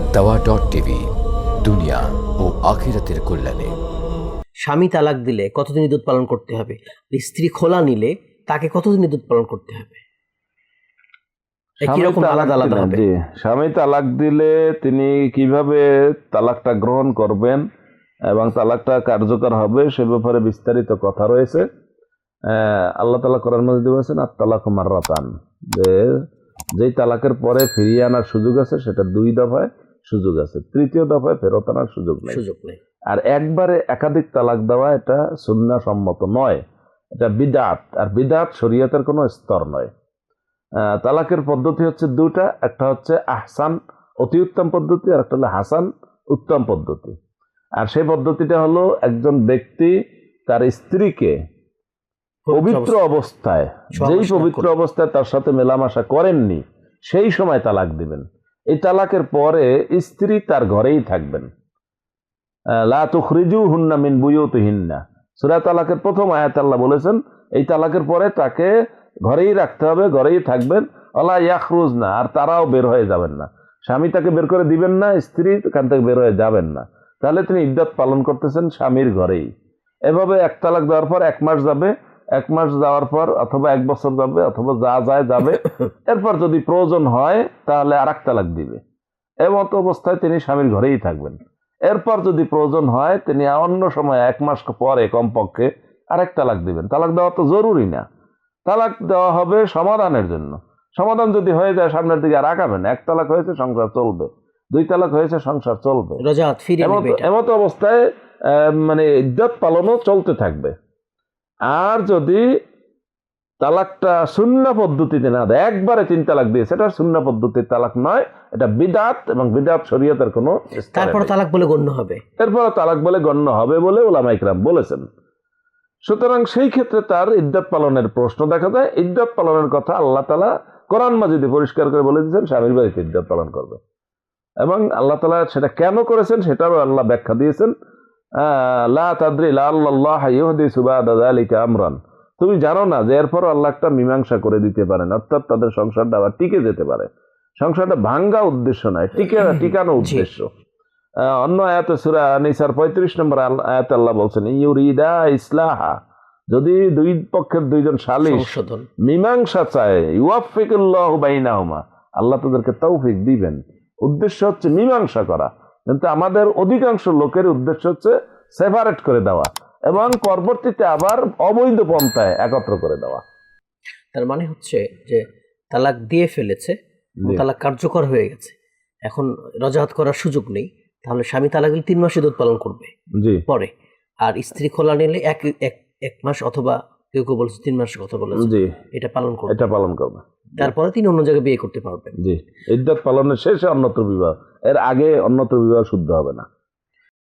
আর দাওয়া dot TV দুনিয়া ও আখিরাতের কল্যাণে। স্বামী তালাক দিলে কতদিন ইদত পালন করতে হবে? স্ত্রী খোলা নিলে তাকে কতদিন ইদত পালন করতে হবে? স্বামী তালাক দিলে- তিনি কীভাবে তালাকটা গ্রহণ করবেন এবং তালাকটা কার্যকর হবে সে ব্যাপারে বিস্তারিত কথা রয়েছে। আহ, আল্লাহ তালা করার মধ্যে বলেছেন আর তালাক মার্রাতান। যে যেই তালাকের পরে ফিরিয়ে আনার সুযোগ আছে সেটা দুই দফায়। সুযোগ আছে। তৃতীয় দফায় ফেরত আনার সুযোগ নেই। সুযোগ নেই। আর একবারে একাধিক তালাক দেওয়া এটা সুন্না সম্মত নয়। এটা বিদাত। আর বিদাত শরীয়তের কোনো স্তর নয়। তালাকের পদ্ধতি হচ্ছে দুটা একটা হচ্ছে আহসান অতি উত্তম পদ্ধতি আর একটা হলো হাসান উত্তম পদ্ধতি। আর সেই পদ্ধতিটা হলো একজন ব্যক্তি তার স্ত্রীকে পবিত্র অবস্থায় যেই পবিত্র অবস্থায় তার সাথে মেলামেশা করেননি সেই সময় তালাক দিবেন। এই তালাকের পরে স্ত্রী তার ঘরেই থাকবেন। আহ, লা তুখরিজু হুন্না মিন বুয়ুতিহিন্না। সূরা তালাকের প্রথম আয়াত আল্লাহ বলেছেন এই তালাকের পরে তাকে ঘরেই রাখতে হবে ঘরেই থাকবেন। আল্লাহ ইয়াখরুজ না আর তারাও বের হয়ে যাবেন না। স্বামী তাকে বের করে দিবেন না স্ত্রী এখান থেকে বের হয়ে যাবেন না। তাহলে তিনি ইদ্যত পালন করতেছেন স্বামীর ঘরেই। এভাবে এক তালাক দেওয়ার পর এক মাস যাবে এক মাস যাওয়ার পর অথবা এক বছর যাবে অথবা যা যায় যাবে। এরপর যদি প্রয়োজন হয় তাহলে আর এক তালাক দিবে। এমত অবস্থায় তিনি স্বামীর ঘরেই থাকবেন। এরপর যদি প্রয়োজন হয় তিনি অন্য সময় এক মাস পরে কমপক্ষে আরেক তালাক দিবেন। তালাক দেওয়া তো জরুরি না। তালাক দেওয়া হবে সমাধানের জন্য। সমাধান যদি হয়ে যায় সামনের দিকে আর আগাবেন এক তালাক হয়েছে সংসার চলবে। দুই তালাক হয়েছে সংসার চলবে। এমত অবস্থায় মানে ইদ্যত পালনও চলতে থাকবে। আর যদি তালাকটা শূন্য পদ্ধতিতে না দেয় একবারে তিন তালাক দিয়ে সেটা শূন্য পদ্ধতির তালাক নয় এটা বিদাত এবং বিদাত শরীয়তের কোনো তারপর তালাক বলে গণ্য হবে। এরপর তালাক বলে গণ্য হবে বলে ওলামা ইকরাম বলেছেন। সুতরাং সেই ক্ষেত্রে তার ইদ্যত পালনের প্রশ্ন দেখা যায়। ইদ্যত পালনের কথা আল্লাহ তালা কোরআন মাজিদে পরিষ্কার করে বলে দিয়েছেন স্বামীর বাড়িতে ইদ্যত পালন করবে। এবং আল্লাহ তালা সেটা কেন করেছেন সেটাও আল্লাহ ব্যাখ্যা দিয়েছেন। লা তাদ্রি লা আল্লাহ সুবাদা যালিকা আমরান। তুমি জানো না যে এরপর আল্লাহ একটা মীমাংসা করে দিতে পারেন অর্থাৎ তাদের সংসারটা আবার টিকে যেতে পারে। সংসারটা ভাঙ্গা উদ্দেশ্য নয় টিকে টিকানো উদ্দেশ্য। অন্য আয়াতে সুরা নিসার পঁয়ত্রিশ নম্বর আয়াতে আল্লাহ বলছেন ইউরিদা ইসলাহা। যদি দুই পক্ষের দুইজন সালিশ মীমাংসা চায় ইউয়াফিকুল্লাহ বাইনাহুমা আল্লাহ তাদেরকে তৌফিক দিবেন। উদ্দেশ্য হচ্ছে মীমাংসা করা। কিন্তু আমাদের অধিকাংশ লোকের উদ্দেশ্য হচ্ছে সেপারেট করে দেওয়া এবং পরবর্তীতে আবার অবৈধ পন্থায় একত্র করে দেওয়া। তার মানে হচ্ছে যে তালাক দিয়ে ফেলেছে তালাক কার্যকর হয়ে গেছে। এখন রজাহাত করার সুযোগ নেই তাহলে স্বামী তালাক দিলে তিন মাস ইদত পালন করবে পরে। আর স্ত্রী খোলা নিলে এক এক মাস অথবা কেউ কেউ বলছে তিন মাস কথা বলেছে। এটা পালন করবে। এটা পালন করবে। তারপরে তিনি অন্য জায়গায় বিয়ে করতে পারবেন। জি। ইদ্যত পালনের শেষে অন্যত্র বিবাহ। এর আগে অন্যত্র বিবাহ শুদ্ধ হবে না।